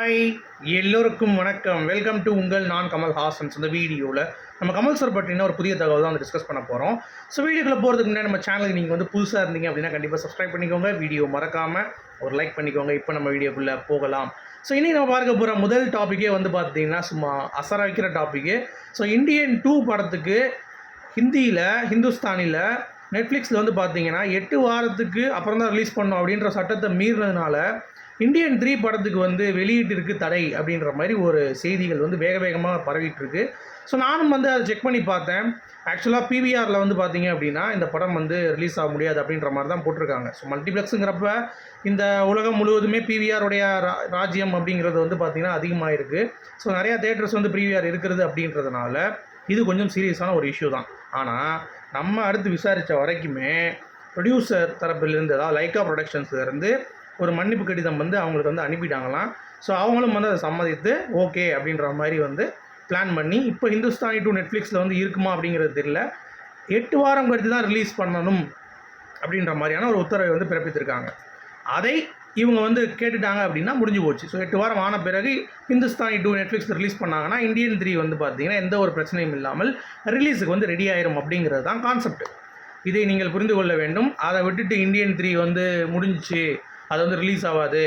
Hi எல்லோருக்கும் வணக்கம். Welcome to உங்கள் நான் கமல் ஹாசன்ஸ். இந்த வீடியோவில் நம்ம கமல் சார் பற்றின ஒரு புதிய தகவல் தான் வந்து டிஸ்கஸ் பண்ண போகிறோம் ஸோ வீடியோக்குள்ளே போகிறதுக்கு முன்னாடி நம்ம சேனலுக்கு நீங்கள் வந்து புதுசாக இருந்தீங்க அப்படின்னா கண்டிப்பாக சப்ஸ்கிரைப் பண்ணிக்கோங்க. வீடியோ மறக்காமல் ஒரு லைக் பண்ணிக்கோங்க. இப்போ நம்ம வீடியோக்குள்ளே போகலாம். ஸோ இன்றைக்கி நம்ம பார்க்க போகிற முதல் டாப்பிக்கே வந்து பார்த்தீங்கன்னா சும்மா அசர வைக்கிற டாப்பிக்கு ஸோ இந்தியன் டூ படத்துக்கு ஹிந்தியில் ஹிந்துஸ்தானியில் நெட்ஃப்ளிக்ஸில் வந்து பார்த்தீங்கன்னா எட்டு வாரத்துக்கு அப்புறம் தான் ரிலீஸ் பண்ணும் அப்படின்ற சட்டத்தை மீறினதுனால இந்தியன் த்ரீ படத்துக்கு வந்து வெளியீட்டிற்கு தடை அப்படின்ற மாதிரி ஒரு செய்திகள் வந்து வேக வேகமாக பரவிட்டு இருக்கு ஸோ நானும் வந்து அதை செக் பண்ணி பார்த்தேன். ஆக்சுவலாக பிவிஆரில் வந்து பார்த்தீங்க அப்படின்னா இந்த படம் வந்து ரிலீஸ் ஆக முடியாது அப்படின்ற மாதிரி தான் போட்டிருக்காங்க. ஸோ மல்டிப்ளெக்ஸுங்கிறப்ப இந்த உலகம் முழுவதுமே பிவிஆருடைய ராஜ்யம் அப்படிங்கிறது வந்து பார்த்திங்கன்னா அதிகமாக இருக்குது ஸோ நிறையா தேட்டர்ஸ் வந்து பிவிஆர் இருக்கிறது அப்படின்றதுனால இது கொஞ்சம் சீரியஸான ஒரு இஷ்யூ தான். ஆனால் நம்ம அடுத்து விசாரித்த வரைக்குமே ப்ரொடியூசர் தரப்பிலிருந்து அதாவது லைக்கா ப்ரொடக்ஷன்ஸ்லேருந்து ஒரு மன்னிப்பு கடிதம் வந்து அவங்களுக்கு வந்து அனுப்பிட்டாங்களாம். ஸோ அவங்களும் வந்து அதை சம்மதித்து ஓகே அப்படின்ற மாதிரி வந்து பிளான் பண்ணி இப்போ ஹிந்துஸ்தானி டூ நெட்ஃப்ளிக்ஸில் வந்து இருக்குமா அப்படிங்கிறது தெரியல. எட்டு வாரம் கழித்து தான் ரிலீஸ் பண்ணணும் அப்படின்ற மாதிரியான ஒரு உத்தரவை வந்து பிறப்பித்திருக்காங்க. அதை இவங்க வந்து கேட்டுட்டாங்க அப்படின்னா முடிஞ்சு போச்சு. ஸோ எட்டு வாரம் ஆன பிறகு ஹிந்துஸ்தானி டூ நெட்ஃப்ளிக்ஸ் ரிலீஸ் பண்ணாங்கன்னா இந்தியன் த்ரீ வந்து பார்த்தீங்கன்னா எந்த ஒரு பிரச்சனையும் இல்லாமல் ரிலீஸுக்கு வந்து ரெடி ஆயிரும் அப்படிங்கிறது தான் கான்செப்ட் இதை நீங்கள் புரிந்து கொள்ள வேண்டும். அதை விட்டுட்டு இந்தியன் த்ரீ வந்து முடிஞ்சிச்சு. அது வந்து ரிலீஸ் ஆகாது.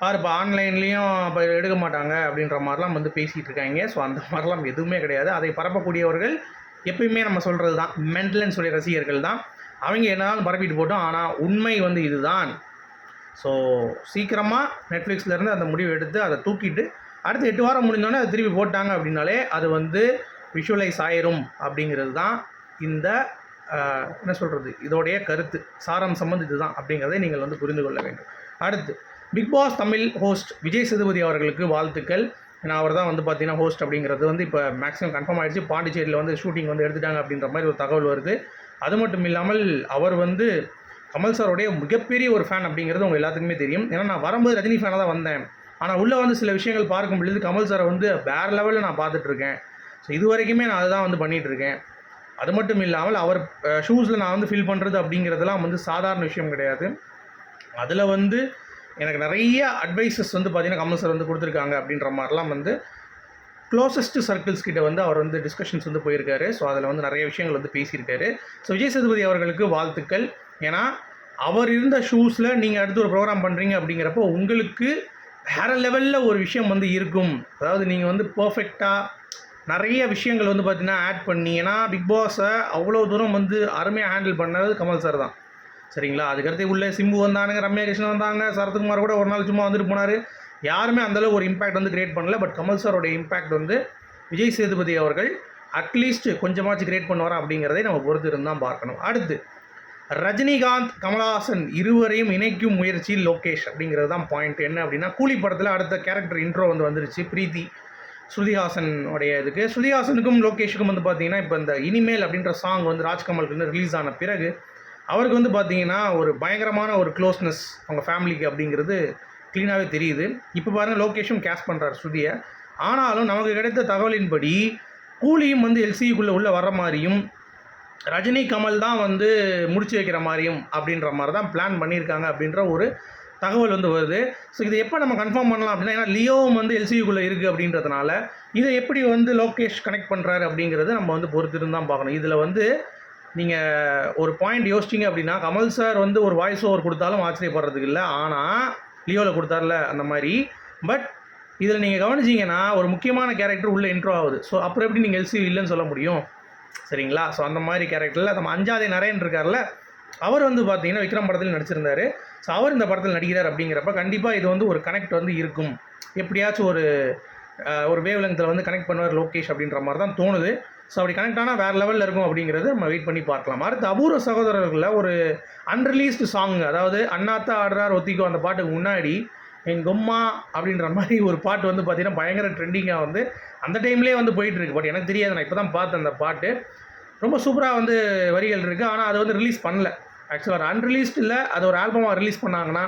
பாரு இப்போ ஆன்லைன்லேயும் இப்போ எடுக்க மாட்டாங்க அப்படின்ற மாதிரிலாம் வந்து பேசிகிட்டு இருக்காங்க. ஸோ அந்த மாதிரிலாம் எதுவுமே கிடையாது. அதை பரப்பக்கூடியவர்கள் எப்பயுமே நம்ம சொல்கிறது தான். மென்டலன்ஸுடைய ரசிகர்கள் தான். அவங்க என்னதான் பரப்பிட்டு போட்டோம் ஆனால் உண்மை வந்து இதுதான். ஸோ சீக்கிரமாக நெட்ஃப்ளிக்ஸ்லேருந்து அந்த முடிவு எடுத்து அதை தூக்கிட்டு அடுத்து எட்டு வாரம் முடிஞ்சோடனே அதை திருப்பி போட்டாங்க அப்படின்னாலே அது வந்து விஷுவலைஸ் ஆயிரும் அப்படிங்கிறது தான் இந்த என்ன சொல்கிறது இதோடைய கருத்து சாரம் வந்து இதுதான் அப்படிங்கிறதை நீங்கள் வந்து புரிந்து கொள்ள வேண்டும். அடுத்து Bigg Boss Tamil host Vijay Sethupathi அவர்களுக்கு வாழ்த்துக்கள். ஏன்னா அவர் தான் வந்து பார்த்தீங்கன்னா ஹோஸ்ட் அப்படிங்கிறது வந்து இப்போ மேக்ஸிமம் கன்ஃபார்ம் ஆகிடுச்சு பாண்டிச்சேரியில் வந்து ஷூட்டிங் வந்து எடுத்துட்டாங்க அப்படின்ற மாதிரி ஒரு தகவல் வருது. அது மட்டும் இல்லாமல் அவர் வந்து கமல் சாரோடைய மிகப்பெரிய ஒரு ஃபேன் அப்படிங்கிறது உங்கள் எல்லாத்துக்குமே தெரியும். ஏன்னா நான் வரும்போது ரஜினி ஃபேனாக தான் வந்தேன். ஆனால் உள்ளே வந்து சில விஷயங்கள் பார்க்கும் பொழுது கமல் சாரை வந்து வேறு லெவலில் நான் பார்த்துட்ருக்கேன் ஸோ இது வரைக்குமே நான் அதுதான் வந்து பண்ணிகிட்ருக்கேன் அது மட்டும் இல்லாமல் அவர் ஷூஸில் நான் வந்து ஃபில் பண்ணுறது அப்படிங்கிறதுலாம் வந்து சாதாரண விஷயம் கிடையாது. அதில் வந்து எனக்கு நிறைய அட்வைசஸ் வந்து பார்த்திங்கன்னா கமல் சார் வந்து கொடுத்துருக்காங்க அப்படின்ற மாதிரிலாம் வந்து க்ளோசஸ்ட் சர்க்கிள்ஸ் கிட்ட வந்து அவர் வந்து டிஸ்கஷன்ஸ் வந்து போயிருக்காரு. ஸோ அதில் வந்து நிறைய விஷயங்கள் வந்து பேசியிருக்காரு. ஸோ விஜய் சேதுபதி அவர்களுக்கு வாழ்த்துக்கள். ஏன்னா அவர் இருந்த ஷூஸில் நீங்கள் அடுத்து ஒரு ப்ரோக்ராம் பண்ணுறீங்க அப்படிங்கிறப்போ உங்களுக்கு வேறு லெவலில் ஒரு விஷயம் வந்து இருக்கும். அதாவது நீங்கள் வந்து பர்ஃபெக்டாக நிறைய விஷயங்கள் வந்து பார்த்தீங்கன்னா ஆட் பண்ணி ஏன்னா பிக் பாஸை அவ்வளோ தூரம் வந்து அருமையாக ஹேண்டில் பண்ணது கமல் சார் தான். சரிங்களா? அதுக்கடுத்து உள்ளே சிம்பு வந்தானுங்க ரம்யா கிருஷ்ணன் வந்தாங்க சரத்குமார் கூட ஒரு நாள் சும்மா வந்துட்டு போனார். யாருமே அந்தளவு ஒரு இம்பேக்ட் வந்து கிரியேட் பண்ணல. பட் கமல் சாரோட இம்பேக்ட் வந்து விஜய் சேதுபதி அவர்கள் அட்லீஸ்ட் கொஞ்சமாச்சு கிரியேட் பண்ணுவாரா அப்படிங்கிறதை நம்ம பொறுத்து இருந்தால் பார்க்கணும். அடுத்து ரஜினிகாந்த் கமலஹாசன் இருவரையும் இணைக்கும் முயற்சி லோகேஷ் அப்படிங்கிறது தான் பாயிண்ட் என்ன அப்படின்னா கூலி படத்தில் அடுத்த கேரக்டர் இன்ட்ரோ வந்து வந்துருச்சு பிரீத்தி ஸ்ருதிஹாசன் உடைய இதுக்கு. ஸ்ருதிஹாசனுக்கும் லோகேஷுக்கும் வந்து பார்த்தீங்கன்னா இப்போ இந்த இனிமேல் அப்படின்ற சாங் வந்து ராஜ்கமலுக்கு வந்து ரிலீஸ் ஆன பிறகு அவருக்கு வந்து பார்த்தீங்கன்னா ஒரு பயங்கரமான ஒரு க்ளோஸ்னஸ் அவங்க ஃபேமிலிக்கு அப்படிங்கிறது க்ளீனாகவே தெரியுது. இப்போ பாருங்கள் லோகேஷும் கேஷ் பண்ணுறாரு ஸ்ருதியை ஆனாலும் நமக்கு கிடைத்த தகவலின்படி கூலியும் வந்து எல்சிக்குள்ளே உள்ளே வர மாதிரியும் ரஜினி கமல் தான் வந்து முடிச்சு வைக்கிற மாதிரியும் அப்படின்ற மாதிரி தான் பிளான் பண்ணியிருக்காங்க அப்படின்ற ஒரு தகவல் வந்து வருது. ஸோ இதை எப்போ நம்ம கன்ஃபார்ம் பண்ணலாம் அப்படின்னா ஏன்னா லியோவும் வந்து எல்சியுக்குள்ளே இருக்குது அப்படின்றதுனால இதை எப்படி வந்து லோகேஷ் கனெக்ட் பண்ணுறாரு அப்படிங்கிறது நம்ம வந்து பொறுத்திருந்து தான் பார்க்கணும். இதில் வந்து நீங்கள் ஒரு பாயிண்ட் யோசிச்சிங்க அப்படின்னா கமல் சார் வந்து ஒரு வாய்ஸ் ஓவர் கொடுத்தாலும் ஆச்சரியப்படுறதுக்கு இல்லை. ஆனால் லியோவில் கொடுத்தார்ல அந்த மாதிரி. பட் இதில் நீங்கள் கவனிச்சிங்கன்னா ஒரு முக்கியமான கேரக்டர் உள்ளே இன்ட்ரோ ஆகுது. ஸோ அப்புறம் எப்படி நீங்கள் எல்சியூ இல்லைன்னு சொல்ல முடியும்? சரிங்களா? ஸோ அந்த மாதிரி கேரக்டரில் நம்ம அஞ்சாதே நரேன் இருக்கார்ல அவர் வந்து பார்த்தீங்கன்னா விக்ரம் படத்தில் நடிச்சிருந்தார். ஸோ அவர் இந்த படத்தில் நடிக்கிறார் அப்படிங்கிறப்ப கண்டிப்பாக இது வந்து ஒரு கனெக்ட் வந்து இருக்கும். எப்படியாச்சும் ஒரு ஒரு வேவ் லெங்த்தில் வந்து கனெக்ட் பண்ணுவார் லோகேஷ் அப்படின்ற மாதிரி தான் தோணுது. ஸோ அப்படி கனெக்ட் ஆனால் வேறு லெவலில் இருக்கும் அப்படிங்கிறது நம்ம வெயிட் பண்ணி பார்க்கலாம். அடுத்து அபூர்வ சகோதரர்களில் ஒரு அன்ரிலீஸ்டு சாங் அதாவது அண்ணாத்தா ஆடுறார் ஒத்திக்கோ அந்த பாட்டுக்கு முன்னாடி எங்கள் அம்மா அப்படின்ற மாதிரி ஒரு பாட்டு வந்து பார்த்தீங்கன்னா பயங்கர ட்ரெண்டிங்காக வந்து அந்த டைம்லேயே வந்து போயிட்டுருக்கு. பட் எனக்கு தெரியாது. நான் இப்போ தான் பார்த்தேன் அந்த பாட்டு. ரொம்ப சூப்பராக வந்து வரிகள் இருக்குது ஆனால் அதை வந்து ரிலீஸ் பண்ணல. ஆக்சுவலாக ஒரு அன்ரிலீஸ்ட் இல்லை அது ஒரு ஆல்பமாக ரிலீஸ் பண்ணாங்கன்னா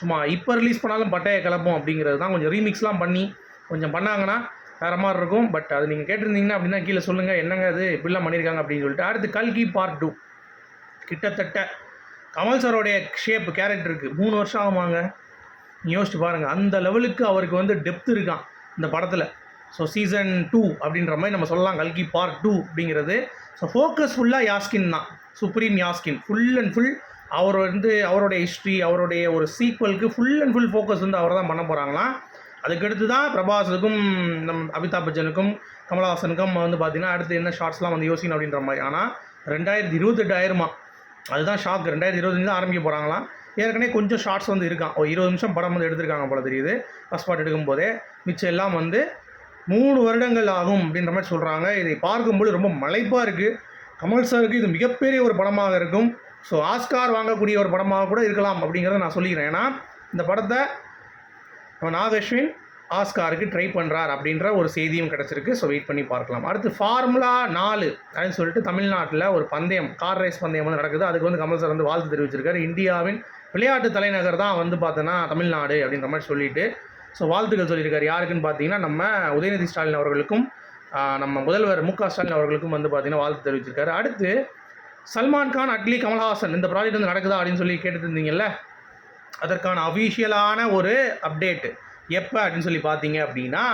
சும்மா இப்போ ரிலீஸ் பண்ணாலும் பட்டையை கிளப்போம் அப்படிங்கிறது தான். கொஞ்சம் ரீமிக்ஸ்லாம் பண்ணி கொஞ்சம் பண்ணாங்கன்னா வேறு மாதிரி இருக்கும். பட் அது நீங்கள் கேட்டிருந்தீங்கன்னா அப்படின்னா கீழே சொல்லுங்கள் என்னங்க அது? இப்படிலாம் பண்ணியிருக்காங்க அப்படின்னு சொல்லிட்டு. அடுத்து கல்கி பார்ட் டூ கிட்டத்தட்ட கமல் சாரோடைய ஷேப் கேரக்டருக்கு மூணு வருஷம் ஆகுமாங்க. யோசிச்சு பாருங்கள் அந்த லெவலுக்கு அவருக்கு வந்து டெப்த் இருக்கான் இந்த படத்தில். ஸோ சீசன் டூ அப்படின்ற மாதிரி நம்ம சொல்லலாம். கல்கி பார்ட் டூ அப்படிங்கிறது. ஸோ ஃபோக்கஸ் ஃபுல்லாக யாஸ்கின் தான். Supreme Yaskin. Full and full அவர் வந்து அவருடைய ஹிஸ்ட்ரி அவருடைய ஒரு சீக்வலுக்கு ஃபுல் அண்ட் ஃபுல் ஃபோக்கஸ் வந்து அவர் தான் பண்ண போகிறாங்களாம் அதுக்கடுத்து தான் பிரபாஸுக்கும் நம் அமிதாப் பச்சனுக்கும் கமலஹாசனுக்கும் வந்து பார்த்தீங்கன்னா அடுத்து என்ன ஷார்ட்ஸ்லாம் வந்து யோசிக்கணும் அப்படின்ற மாதிரி. ஆனால் ரெண்டாயிரத்தி இருபத்தெட்டு ஆயிரமா? அதுதான் ஷாக் ரெண்டாயிரத்தி இருபத்தஞ்சு தான் ஆரம்பிக்க போகிறாங்களாம் ஏற்கனவே கொஞ்சம் ஷார்ட்ஸ் வந்து இருக்கான். ஒரு இருபது நிமிஷம் படம் வந்து எடுத்திருக்காங்க போல தெரியுது. ஃபஸ்ட் பார்ட் எடுக்கும்போதே மிச்சம் எல்லாம் வந்து மூணு வருடங்கள் ஆகும் அப்படின்ற மாதிரி சொல்கிறாங்க இதை பார்க்கும்போது ரொம்ப மலைப்பாக இருக்குது கமல் சாருக்கு இது மிகப்பெரிய ஒரு படமாக இருக்கும். ஸோ ஆஸ்கார் வாங்கக்கூடிய ஒரு படமாக கூட இருக்கலாம் அப்படிங்கிறத நான் சொல்லிக்கிறேன். ஏன்னா இந்த படத்தை நம்ம நாகஸ்வின் ஆஸ்காருக்கு ட்ரை பண்ணுறார் அப்படின்ற ஒரு செய்தியும் கிடச்சிருக்கு. ஸோ வெயிட் பண்ணி பார்க்கலாம். அடுத்து ஃபார்முலா நாலு அப்படின்னு சொல்லிட்டு தமிழ்நாட்டில் ஒரு பந்தயம் கார் ரேஸ் பந்தயம் வந்து நடக்குது. அதுக்கு வந்து கமல் சார் வந்து வாழ்த்து தெரிவிச்சிருக்காரு. இந்தியாவின் விளையாட்டு தலைநகர் தான் வந்து பார்த்தோன்னா தமிழ்நாடு அப்படின்ற மாதிரி சொல்லிட்டு ஸோ வாழ்த்துக்கள் சொல்லியிருக்காரு. யாருக்குன்னு பார்த்தீங்கன்னா நம்ம உதயநிதி ஸ்டாலின் அவர்களுக்கும் நம்ம முதல்வர் மு க ஸ்டாலின் அவர்களுக்கும் வந்து பார்த்தீங்கன்னா வாழ்த்து தெரிவிச்சிருக்காரு. அடுத்து சல்மான் கான் அட்லி கமல்ஹாசன் இந்த ப்ராஜெக்ட் வந்து நடக்குதா அப்படின்னு சொல்லி கேட்டுட்டு இருந்தீங்கல்ல அதற்கான அஃபீஷியலான ஒரு அப்டேட்டு எப்போ அப்படின்னு சொல்லி பார்த்தீங்க அப்படின்னா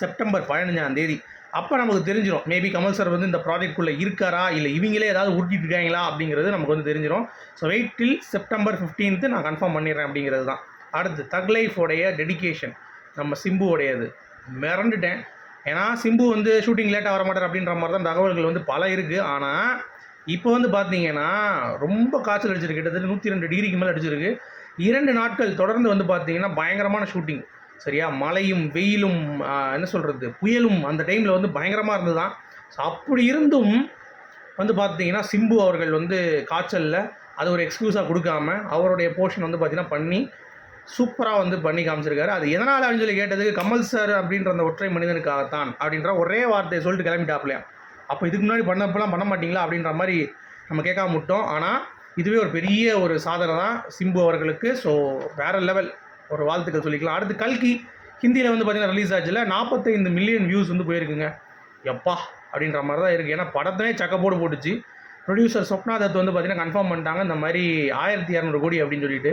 செப்டம்பர் பதினஞ்சாம் தேதி. அப்போ நமக்கு தெரிஞ்சிடும் மேபி கமல் சார் வந்து இந்த ப்ராஜெக்ட்குள்ளே இருக்காரா? இல்லை இவங்களே ஏதாவது உருட்டிட்டு இருக்காங்களா? அப்படிங்கிறது நமக்கு வந்து தெரிஞ்சிடும் so wait till September 15th நான் கன்ஃபார்ம் பண்ணிடுறேன் அப்படிங்கிறது தான். அடுத்து தக் லைஃபோடைய டெடிகேஷன் நம்ம சிம்புவோடையது மிரண்டுட்டேன். ஏன்னா சிம்பு வந்து ஷூட்டிங் லேட்டாக வர மாட்டார் அப்படின்ற மாதிரி தான் தகவல்கள் வந்து பல இருக்குது ஆனால் இப்போ வந்து பார்த்தீங்கன்னா ரொம்ப காய்ச்சல் அடிச்சிருக்கு. கிட்டத்தட்ட நூற்றி ரெண்டு டிகிரிக்கு மேலே அடிச்சிருக்கு. இரண்டு நாட்கள் தொடர்ந்து வந்து பார்த்தீங்கன்னா பயங்கரமான ஷூட்டிங் சரியா? மழையும் வெயிலும் என்ன சொல்கிறது புயலும் அந்த டைமில் வந்து பயங்கரமாக இருந்தது தான் ஸோ அப்படி இருந்தும் வந்து பார்த்தீங்கன்னா சிம்பு அவர்கள் வந்து காய்ச்சலில் அது ஒரு எக்ஸ்க்யூஸாக கொடுக்காம அவருடைய போர்ஷன் வந்து பார்த்தீங்கன்னா பண்ணி சூப்பராக வந்து பண்ணி காமிச்சிருக்காரு. அது எதனால் அப்படின்னு சொல்லி கேட்டதுக்கு கமல் சார் அப்படின்ற அந்த ஒற்றை மனிதனுக்காகத்தான் அப்படின்ற ஒரே வார்த்தையை சொல்லிட்டு கிளம்பிட்டாப்லையா அப்போ இதுக்கு முன்னாடி பண்ணப்பெல்லாம் பண்ண மாட்டீங்களா அப்படின்ற மாதிரி நம்ம கேட்காம விட்டோம். ஆனால் இதுவே ஒரு பெரிய ஒரு சாதனை தான் சிம்பு அவர்களுக்கு. ஸோ வேற லெவல் ஒரு வாழ்த்துக்கள் சொல்லிக்கலாம். அடுத்து கல்கி ஹிந்தியில் வந்து பார்த்தீங்கன்னா ரிலீஸ் ஆச்சுல. நாற்பத்தைந்து மில்லியன் வியூஸ் வந்து போயிருக்குங்க. எப்பா அப்படின்ற மாதிரி தான் இருக்குது ஏன்னா படத்தனே சக்கப்போடு போட்டுச்சு. ப்ரொடியூசர் சொப்னா தத் வந்து பார்த்தீங்கன்னா கன்ஃபார்ம் பண்ணிட்டாங்க. இந்த மாதிரி ஆயிரத்தி இரநூறு கோடி அப்படின்னு சொல்லிட்டு.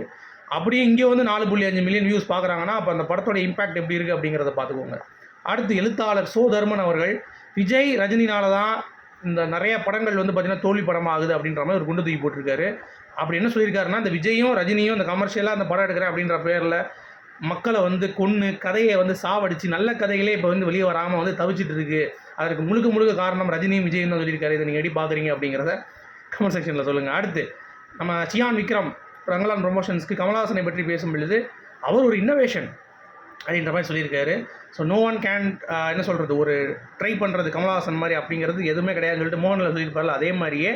அப்படியே இங்கே வந்து நாலு புள்ளி அஞ்சு மில்லியன் வியூஸ் பார்க்குறாங்கன்னா அப்போ அந்த படத்தோட இம்பாக்ட் எப்படி இருக்குது அப்படிங்கிறத பார்த்துக்கோங்க அடுத்து எழுத்தாளர் சோ தர்மன் அவர்கள் விஜய் ரஜினினால தான் இந்த நிறைய படங்கள் வந்து பார்த்திங்கன்னா தோல்வி படமாக ஆகுது அப்படின்ற மாதிரி ஒரு குண்டு தூக்கி போட்டிருக்காரு. அப்படி என்ன சொல்லியிருக்காருன்னா அந்த விஜயும் ரஜினியும் இந்த கமர்ஷியலாக அந்த படம் எடுக்கிறேன் அப்படின்ற பேரில் மக்களை வந்து கொன்று கதையை வந்து சாவடிச்சு நல்ல கதைகளே இப்போ வந்து வெளியே வராமல் வந்து தவிச்சிட்டு இருக்கு. அதற்கு முழுக்க முழுக்க காரணம் ரஜினியும் விஜயும் தான் சொல்லியிருக்காரு. இதை நீங்கள் எப்படி பார்க்குறீங்க அப்படிங்கிறத கமெண்ட் செக்ஷனில் சொல்லுங்கள் அடுத்து நம்ம சியான் விக்ரம் ரங்கலான் ப்ரொமோஷன்ஸ்க்கு கமலஹாசனை பற்றி பேசும் பொழுது அவர் ஒரு இன்னோவேஷன் அப்படின்ற மாதிரி சொல்லியிருக்காரு. ஸோ நோ ஒன் கேன் என்ன சொல்கிறது ஒரு ட்ரை பண்ணுறது கமலஹாசன் மாதிரி அப்படிங்கிறது எதுவுமே கிடையாதுன்னு சொல்லிட்டு மோகனில் சொல்லியிருப்பார்ல அதே மாதிரியே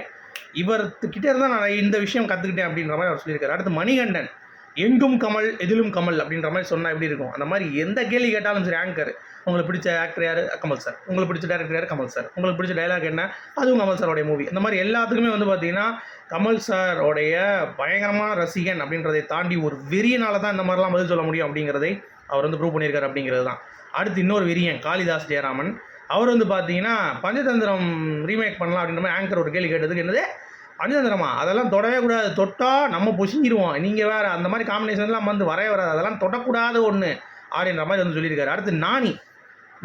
இவர்கிட்ட இருந்தால் நான் இந்த விஷயம் கற்றுக்கிட்டேன் அப்படின்ற மாதிரி அவர் சொல்லியிருக்காரு. அடுத்து மணிகண்டன் எங்கும் கமல் எதிலும் கமல் அப்படின்ற மாதிரி சொன்னால் எப்படி இருக்கும்? அந்த மாதிரி எந்த கேள்வி கேட்டாலும் சரி ஆங்கர் உங்களுக்கு பிடிச்ச ஆக்டர் யார்? கமல் சார் உங்களுக்கு பிடிச்ச டேரக்டர் யார்? கமல் சார் உங்களுக்கு பிடிச்ச டைலாக் என்ன? அதுவும் கமல் சாரோடைய மூவி இந்த மாதிரி எல்லாத்துக்குமே வந்து பார்த்தீங்கன்னா கமல் சாரோடைய பயங்கரமான ரசிகன் அப்படின்றதை தாண்டி ஒரு வெறியனால தான் இந்த மாதிரிலாம் பதில் சொல்ல முடியும் அப்படிங்கிறதை அவர் வந்து ப்ரூவ் பண்ணியிருக்காரு அப்படிங்கிறது தான். அடுத்து இன்னொரு வெறியன் காளிதாஸ் ஜெயராமன். அவர் வந்து பார்த்தீங்கன்னா பஞ்சதந்திரம் ரீமேக் பண்ணலாம் அப்படின்ற மாதிரி ஆங்கர் ஒரு கேள்வி கேட்டதுக்கு என்னது? பஞ்சதந்திரமா? அதெல்லாம் தொடவே கூடாது. தொட்டால் நம்ம பொசுங்கிடுவோம் நீங்கள் வேறு அந்த மாதிரி காம்பினேஷன்லாம் வந்து வரவே வராது. அதெல்லாம் தொடக்கூடாது ஒன்று அப்படின்ற மாதிரி வந்து சொல்லியிருக்காரு. அடுத்து நானி.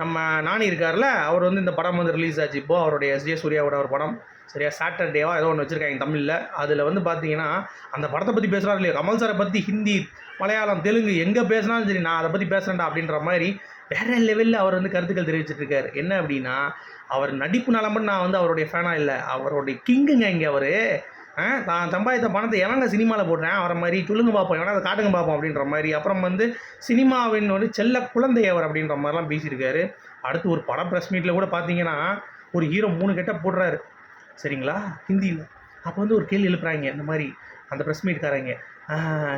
நம்ம நானி இருக்கார்ல அவர் வந்து இந்த படம் வந்து ரிலீஸ் ஆச்சு. இப்போது அவருடைய எஸ் ஜே சூர்யாவோட ஒரு படம். சரியா? சாட்டர்டேவா ஏதோ ஒன்று வச்சுருக்காங்க தமிழில். அதில் வந்து பார்த்தீங்கன்னா அந்த படத்தை பற்றி பேசுகிறாரு இல்லையா? கமல் சாரை பற்றி ஹிந்தி மலையாளம் தெலுங்கு எங்கே பேசினாலும் சரி நான் அதை பற்றி பேசுகிறேன்டா அப்படின்ற மாதிரி வேற லெவலில் அவர் வந்து கருத்துக்கள் தெரிவிச்சிட்டு இருக்காரு. என்ன அப்படின்னா அவர் நடிப்புனால மட்டும் நான் வந்து அவருடைய ஃபேனாக இல்லை. அவருடைய கிங்குங்க இங்கே அவர். தான் சம்பாதித்த பணத்தை எவங்க சினிமாவில் போடுறேன். அவரை மாதிரி சொல்லுங்க பார்ப்போம் எவனா அதை காட்டுங்க பார்ப்போம் அப்படின்ற மாதிரி. அப்புறம் வந்து சினிமாவின் வந்து செல்ல குழந்தை அவர் அப்படின்ற மாதிரிலாம் பேசியிருக்காரு. அடுத்து ஒரு படம் ப்ரெஸ் மீட்டில் கூட பார்த்தீங்கன்னா ஒரு ஹீரோ மூணு கெட்ட போடுறாரு. சரிங்களா? ஹிந்தியில். அப்போ வந்து ஒரு கேள்வி எழுப்புறாங்க. இந்த மாதிரி அந்த ப்ரெஸ் மீட்காரங்க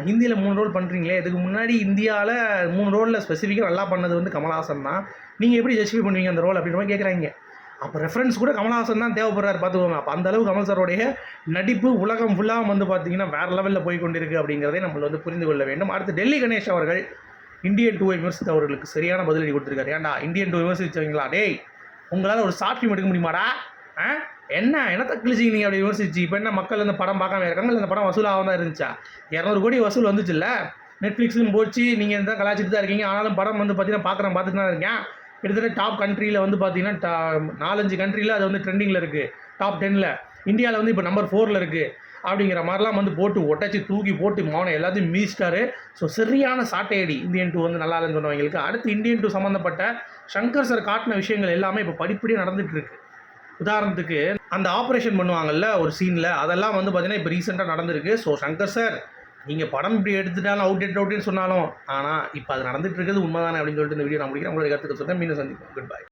ஹிந்தியில் மூணு ரோல் பண்ணுறீங்களே இதுக்கு முன்னாடி இந்தியாவில் மூணு ரோலில் ஸ்பெசிஃபிக்காக நல்லா பண்ணது வந்து கமல்ஹாசன் தான். நீங்கள் எப்படி ஜஸ்டிஃபை பண்ணுவீங்க அந்த ரோல் அப்படின்ற மாதிரி கேட்குறாங்க அப்போ ரெஃபரன்ஸ் கூட கமல்ஹாசன் தான் தேவைப்படுறாரு பார்த்துக்கோங்க. அப்போ அந்த அளவு கமல் சாரோடைய நடிப்பு உலகம் ஃபுல்லாக வந்து பார்த்தீங்கன்னா வேறு லெவலில் போய் கொண்டிருக்கு அப்படிங்கிறதே நம்மளை வந்து புரிந்து கொள்ள வேண்டும். அடுத்து டெல்லி கணேஷ் அவர்கள் இந்தியன் டூ விமர்சித்து அவர்களுக்கு சரியான பதிலடி கொடுத்துருக்காரு. ஏன்டா இந்தியன் டூ விமர்சித்தவங்களா டேய் உங்களால் ஒரு ஷார்ட் ஃபிலிம் எடுக்க முடியுமாடா? ஆ? என்ன? என்னத்தை கிழிச்சிங்க நீங்கள் அப்படி விமர்சிச்சு? இப்போ என்ன மக்கள் இந்த படம் பார்க்காம இருக்காங்க இல்லை இந்த படம் வசூல் ஆகாம இருந்துச்சா? இரநூறு கோடி வசூல் வந்துச்சுல்ல? நெட்ஃப்ளிக்ஸ்னு போச்சு. நீங்கள் இந்த கலாச்சிட்டு தான் இருக்கீங்க. ஆனாலும் படம் வந்து பார்த்தீங்கன்னா பார்க்குறேன் பார்த்துட்டு தான் இருக்கேன். கிட்டத்தட்ட டாப் கண்ட்ரியில் வந்து பார்த்தீங்கன்னா டா நாலஞ்சு கண்ட்ரியில் அது வந்து ட்ரெண்டிங்கில் இருக்குது டாப் டென்னில் இந்தியாவில் வந்து இப்போ நம்பர் ஃபோரில் இருக்குது அப்படிங்கிற மாதிரிலாம் வந்து போட்டு ஒட்டச்சி தூக்கி போட்டு மௌனம் எல்லாத்தையும் மீச்சிட்டாரு ஸோ சரியான சாட்டையடி. இந்தியன் டூ வந்து நல்லா இல்லைன்னு சொன்னவங்களுக்கு. அடுத்து இந்தியன் டூ சம்மந்தப்பட்ட சங்கர் சார் காட்டின விஷயங்கள் எல்லாமே இப்போ படிப்படியாக நடந்துகிட்டு இருக்குது உதாரணத்துக்கு அந்த ஆப்ரேஷன் பண்ணுவாங்கல்ல ஒரு சீனில் அதெல்லாம் வந்து பார்த்தீங்கன்னா இப்போ ரீசெண்டாக நடந்திருக்கு. ஸோ சங்கர் சார் நீங்கள் படம் இப்படி எடுத்துட்டாலும் அவுட் டேட் அவுட்னு சொன்னாலும் ஆனால் இப்போ அது நடந்துட்டு இருக்கிறது உண்மைதானே அப்படின்னு சொல்லிட்டு இந்த வீடியோ நான் முடிக்கிறேன். உங்களுடைய கருத்துக்கள் சொல்கிறேன் மீண்டும் சந்திப்போம். Good bye